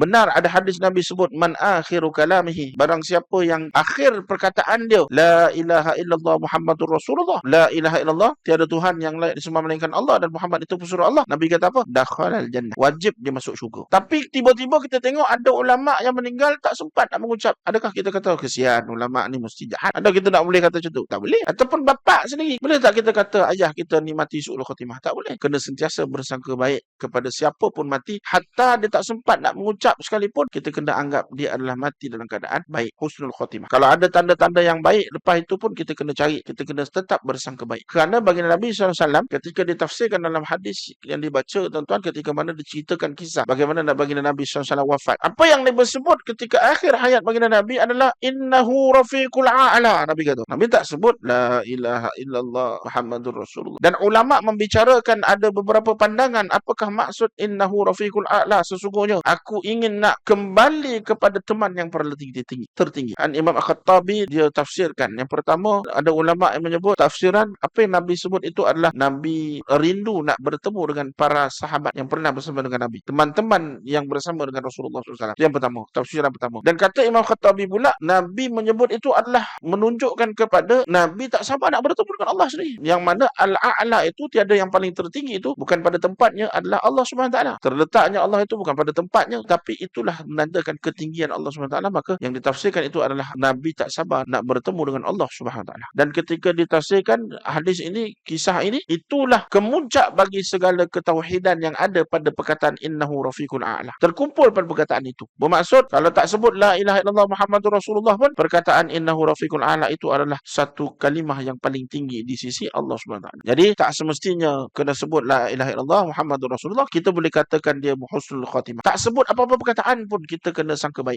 Benar ada hadis Nabi sebut man akhiru kalamihi. Barang siapa yang akhir perkataan dia la ilaha illallah Muhammadur Rasulullah. La ilaha illallah tiada Tuhan yang lain disembah melainkan Allah dan Muhammad itu pesuruh Allah. Nabi kata apa? Dakhalal jannah. Wajib dia masuk syurga. Tapi tiba-tiba kita tengok ada ulama yang meninggal tak sempat nak mengucap. Adakah kita kata kesian ulama ni mesti jahat? Ada kita tak boleh kata macam tu? Tak boleh. Ataupun bapa sendiri. Boleh tak kita kata ayah kita ni mati su'ul khatimah? Tak boleh. Kena sentiasa bersangka baik kepada siapa pun mati. Hatta dia tak sempat nak mengucap sekalipun, kita kena anggap dia adalah mati dalam keadaan baik. Husnul khatimah. Kalau ada tanda-tanda yang baik, lepas itu pun kita kena cari. Kita kena tetap bersangka baik. Kerana bagi Nabi SAW, ketika ditafsirkan dalam hadis yang dibaca, tuan-tuan, ketika mana diceritakan kisah bagaimana baginda Nabi SAW wafat. Apa yang disebut ketika akhir hayat baginda Nabi adalah innahu rafiqul a'la. Nabi kata. Nabi tak sebut la ilaha illallah Muhammadur Rasulullah. Dan ulama membicarakan ada beberapa pandangan apakah maksud innahu rafiqul a'la sesungguhnya aku ingin nak kembali kepada teman yang paling tinggi, tinggi tertinggi. An Imam Al-Khattabi dia tafsirkan. Yang pertama ada ulama yang menyebut tafsiran apa yang Nabi sebut itu adalah Nabi rindu nak bertemu dengan para sahabat yang pernah bersama dengan Nabi. Teman-teman yang bersama dengan Rasulullah SAW. Yang pertama, tafsiran pertama. Dan kata Imam Khattabi pula, Nabi menyebut itu adalah menunjukkan kepada Nabi tak sabar nak bertemu dengan Allah sendiri. Yang mana Al-A'la itu tiada yang paling tertinggi itu bukan pada tempatnya adalah Allah SWT. Terletaknya Allah itu bukan pada tempatnya tapi itulah menandakan ketinggian Allah SWT maka yang ditafsirkan itu adalah Nabi tak sabar nak bertemu dengan Allah SWT dan ketika ditafsirkan hadis ini kisah ini itulah kemuncak bagi segala ketauhidan yang ada pada perkataan innahu rafiqun a'la. Terkumpul pada perkataan itu. Bermaksud kalau tak sebut la ilaha illallah muhammadur rasulullah pun perkataan innahu rafiqun a'la itu adalah satu kalimah yang paling tinggi di sisi Allah SWT jadi tak semestinya kena sebut la ilaha illallah muhammadur rasulullah. Kita boleh katakan dia husnul khatimah. Tak sebut apa-apa perkataan pun kita kena sangka baik